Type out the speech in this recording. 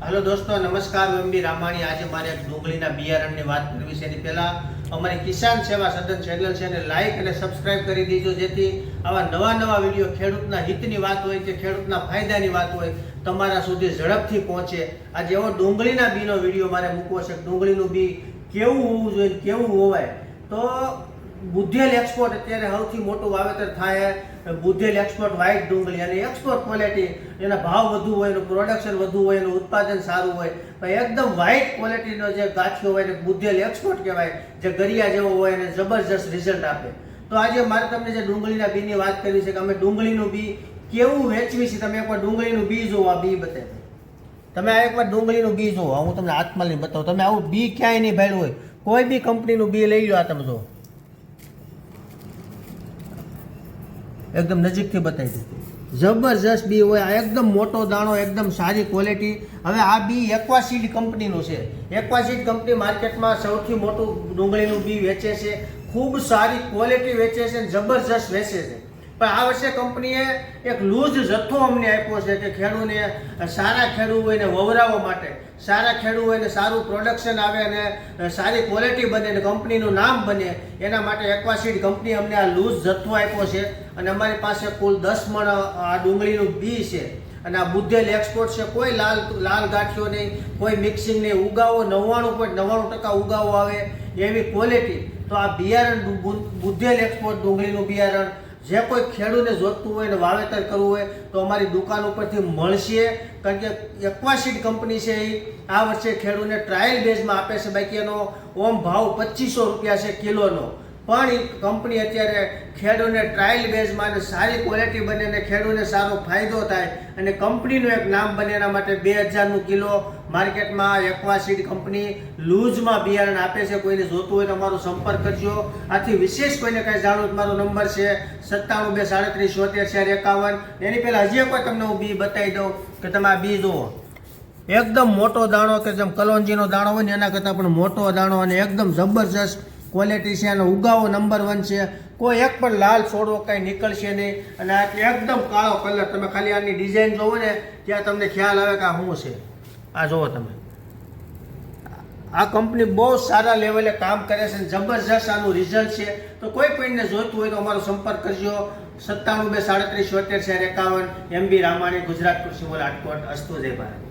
હાલો દોસ્તો, નમસ્કાર, હું એમડી રામાણી. આજે મારે ડુંગળીના બિયારણની વાત કરવી છે. એની પહેલાં અમારી કિસાન સેવા સદન ચેનલ છે એને લાઇક અને સબસ્ક્રાઇબ કરી દીજો. જેથી આવા નવા નવા વીડિયો ખેડૂતના હિતની વાત હોય કે ખેડૂતના ફાયદાની વાત હોય, તમારા સુધી ઝડપથી પહોંચે. આજે એવો ડુંગળીના બીનો વીડિયો મારે મૂકવો છે. ડુંગળીનું બી કેવું હોવું જોઈએ કેવું હોવાય? તો બુદ્ધેલ એક્સપોર્ટ અત્યારે સૌથી મોટું વાવેતર થાય બુધેલ એક્સપોર્ટ વ્હાઇટ ડુંગળી અને એક્સપોર્ટ ક્વોલિટી એના ભાવ વધુ હોય, એનું પ્રોડક્શન વધુ હોય, એનું ઉત્પાદન સારું હોય, પણ એકદમ વ્હાઇટ ક્વોલિટીનો જે ગાંઠિયો હોય, એને બુધેલ એક્સપોર્ટ કહેવાય, જે ગરિયા જેવો હોય એને જબરજસ્ત રિઝલ્ટ આપે. તો આજે મારે તમને જે ડુંગળીના બીની વાત કરી છે કે અમે ડુંગળીનું બી કેવું વેચવી છે? તમે એકવાર ડુંગળીનું બી જુઓ આ બી બતાવી તમે આ એકવાર ડુંગળીનું બી જુઓ હું તમને હાથમાં લઈને બતાવું. તમે આવું બી ક્યાંય નહીં ભાડ્યું હોય. કોઈ બી કંપનીનું બી લઈ લો આ તમે જુઓ. એકદમ નજીકથી બતાવી દીધી. જબરજસ્ત બી હોય, આ એકદમ મોટો દાણો, એકદમ સારી ક્વોલિટી હવે આ બી એક્વાસીડ કંપનીનું છે. એક્વાસીડ કંપની માર્કેટમાં સૌથી મોટું ડુંગળીનું બી વેચે છે. ખૂબ સારી ક્વોલિટી વેચે છે જબરજસ્ત વેચે છે. પણ આ વર્ષે કંપનીએ એક લૂઝ જથ્થો અમને આપ્યો છે કે ખેડૂને સારા ખેડૂ હોય ને વવરાવવા માટે, સારા ખેડૂ હોય ને સારું પ્રોડક્શન આવે અને સારી ક્વોલિટી બને ને કંપનીનું નામ બને, એના માટે એક્વાસીડ કંપની અમને આ લૂઝ જથ્થો આપ્યો છે. અને અમારી પાસે કુલ દસ મણ આ ડુંગળીનું બી છે. અને આ બુદ્ધેલ એક્સપોર્ટ છે. કોઈ લાલ લાલ ગાંઠિયો નહીં, કોઈ મિક્સિંગ નહીં. ઉગાવો નવ્વાણું પોઈન્ટ નવ્વાણું ટકા ઉગાવો આવે એવી ક્વોલિટી તો આ બિયારણ બુદ્ધેલ એક્સપોર્ટ ડુંગળીનું બિયારણ જે કોઈ ખેડૂને જોતું હોય ને વાવેતર કરવું હોય તો અમારી દુકાન ઉપરથી મળશે. કારણ કે એક્વાસીડ કંપની છે એ. આ વર્ષે ખેડૂને ટ્રાયલ બેઝમાં આપે છે બાકી એનો ઓમ ભાવ પચીસો રૂપિયા છે કિલોનો. પણ એ કંપની અત્યારે ખેડૂને ટ્રાયલ બેઝમાં અને સારી ક્વોલિટી બને અને ખેડૂને સારો ફાયદો થાય અને કંપનીનું એક નામ બને એના માટે બે હજારનું કિલો માર્કેટમાં એક્વાસીડ કંપની લૂઝમાં બિયારણ આપે છે. કોઈને જોતું હોય તો અમારો સંપર્ક કરજો. આથી વિશેષ કોઈને કાંઈ જાણવું મારો નંબર છે સત્તાણું બે સાડત્રીસ છોતેર ચાર એકાવન. એની પહેલાં હજી કોઈ તમને હું બી બતાવી દઉં કે તમે આ બી જુઓ. એકદમ મોટો દાણો કે જેમ કલોંજીનો દાણો હોય ને એના કરતાં પણ મોટો દાણો અને એકદમ જબરજસ્ત ક્વોલિટી છે અને ઉગાવો નંબર વન છે. કોઈ એક પણ લાલ છોડવો કાંઈ નીકળશે નહીં. અને આ એકદમ કાળો કલર તમે ખાલી આની ડિઝાઇન જોવો ને, ત્યાં તમને ખ્યાલ આવે કે આ શું છે. આ જુઓ તમે. આ કંપની બહુ સારા લેવલે કામ કરે છે જબરજસ્ત આનું રિઝલ્ટ છે. તો કોઈ પણને જોઈતું હોય તો અમારો સંપર્ક કરજો. સત્તાણું બે સાડત્રીસ છોતેર ચાર એકાવન. એમબી રામાણી ગુજરાત કૃષિ મોલ રાજકોટ અસ્તુ જય ભારત.